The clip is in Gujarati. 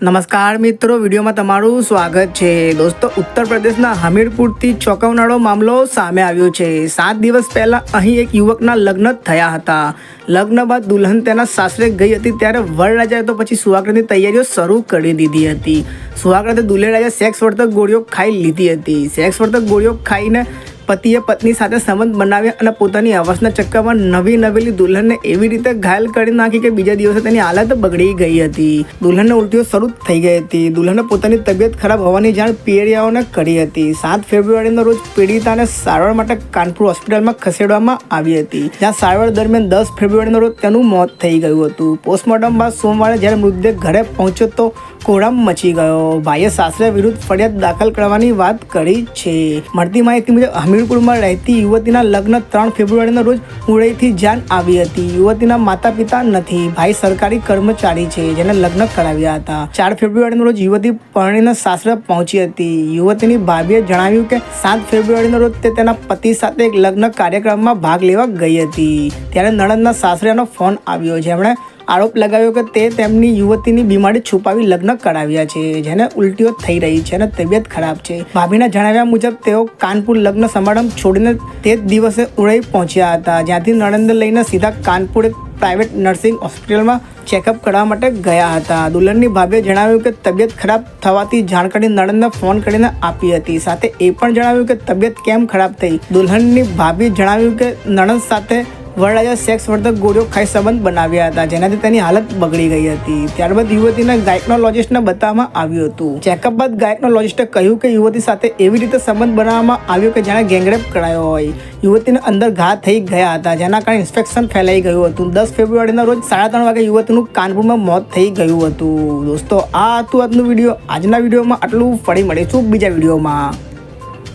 નમસ્કાર મિત્રો, વિડીયોમાં તમારું સ્વાગત છે. દોસ્તો ઉત્તર પ્રદેશના હમીરપુરથી ચોંકાવનારો મામલો સામે આવ્યો છે. સાત દિવસ પહેલાં અહીં એક યુવકના લગ્ન થયા હતા. લગ્ન બાદ દુલ્હન તેના સાસરે ગઈ હતી ત્યારે વરરાજાએ તો પછી સુહાગરાતની તૈયારીઓ શરૂ કરી દીધી હતી. સુહાગરાતે દુલ્હે રાજા સેક્સ વર્તક ગોળીઓ ખાઈ લીધી હતી. સેક્સ વર્તક ગોળીઓ ખાઈને પતિએ પત્ની સાથે સંબંધ બનાવ્યા અને પોતાની અવસના ચક્કરમાં નવી નવેલી દુલ્હનને એવી રીતે ઘાયલ કરી નાખી કે બીજા દિવસે તેની હાલત બગડી ગઈ હતી. દુલ્હનને ઉલટીઓ શરૂ થઈ ગઈ હતી. દુલ્હનને પોતાની તબિયત ખરાબ હોવાની જાણ પીડિયાઓને કરી હતી. સાત ફેબ્રુઆરીના રોજ પીડિતાને સારવાર માટે કાનપુર હોસ્પિટલમાં ખસેડવામાં આવી હતી. જ્યાં સારવાર દરમિયાન દસ ફેબ્રુઆરીના રોજ તેનું મોત થઈ ગયું હતું. પોસ્ટમોર્ટમ બાદ સોમવારે જ્યારે મૃતદેહ ઘરે પહોંચ્યો તો કોળામ મચી ગયો. ભાઈએ સાસરે વિરુદ્ધ ફરિયાદ દાખલ કરવાની વાત કરી છે. મળતી માહિતી મુજબ, હમીરપુરમાં રહેતી યુવતીના લગ્ન ત્રણ ફેબ્રુઆરીના રોજ ઉડઈથી જાન આવી હતી. યુવતીના માતા પિતા નથી. ભાઈ સરકારી કર્મચારી છે, જેને લગ્ન કરાવ્યા હતા. ચાર ફેબ્રુઆરીના રોજ યુવતી પરણીના સાસરે પહોંચી હતી. યુવતીની ભાભીએ જણાવ્યું કે, સાત ફેબ્રુઆરીના રોજ તે તેના પતિ સાથે એક લગ્ન કાર્યક્રમમાં ભાગ લેવા ગઈ હતી. ત્યારે નણંદના સાસરેનો ફોન આવ્યો, જેમણે આરોપ લગાવ્યો કે તે તેમની યુવતીની બીમારી છુપાવી લગ્ન કરાવ્યા છે, જેને ઉલટીઓ થઈ રહી છે અને તબિયત ખરાબ છે. ભાભીના જણાવ્યા મુજબ, તેઓ કાનપુર લગ્ન સમારંભ છોડીને તે જ દિવસે ઉડઈ પહોંચ્યા હતા, જ્યાંથી નણંદ લઈને સીધા કાનપુર પ્રાઇવેટ નર્સિંગ હોસ્પિટલમાં ચેકઅપ કરવા માટે ગયા હતા. દુલ્હનની ભાભીએ જણાવ્યું કે તબિયત ખરાબ થવાથી જાણકારી નણંદને ફોન કરીને આપી હતી. સાથે એ પણ જણાવ્યું કે તબિયત કેમ ખરાબ થઈ? દુલ્હનની ભાભીએ જણાવ્યું કે નણંદ સાથે વરરાજા સેક્સ વર્ધક ગોળીઓ ખાઈ સંબંધ બનાવ્યા હતા, જેનાથી તેની હાલત બગડી ગઈ હતી. ત્યારબાદ યુવતીને ગાયકનોલોજિસ્ટને બતાવવામાં આવ્યું હતું. ચેકઅપ બાદ ગાયકનોલોજિસ્ટે કહ્યું કે યુવતી સાથે એવી રીતે સંબંધ બનાવવામાં આવ્યો કે જાણે ગેંગરેપ કરાયો હોય. યુવતીને અંદર ઘા થઈ ગયા હતા, જેના કારણે ઇન્ફેક્શન ફેલાઈ ગયું હતું. દસ ફેબ્રુઆરીના રોજ સાડા ત્રણ વાગે યુવતીનું કાનપુરમાં મોત થઈ ગયું હતું. દોસ્તો, આ હતું આજનું વીડિયો. આજના વિડીયોમાં આટલું. ફરી મળીશું બીજા વિડીયોમાં.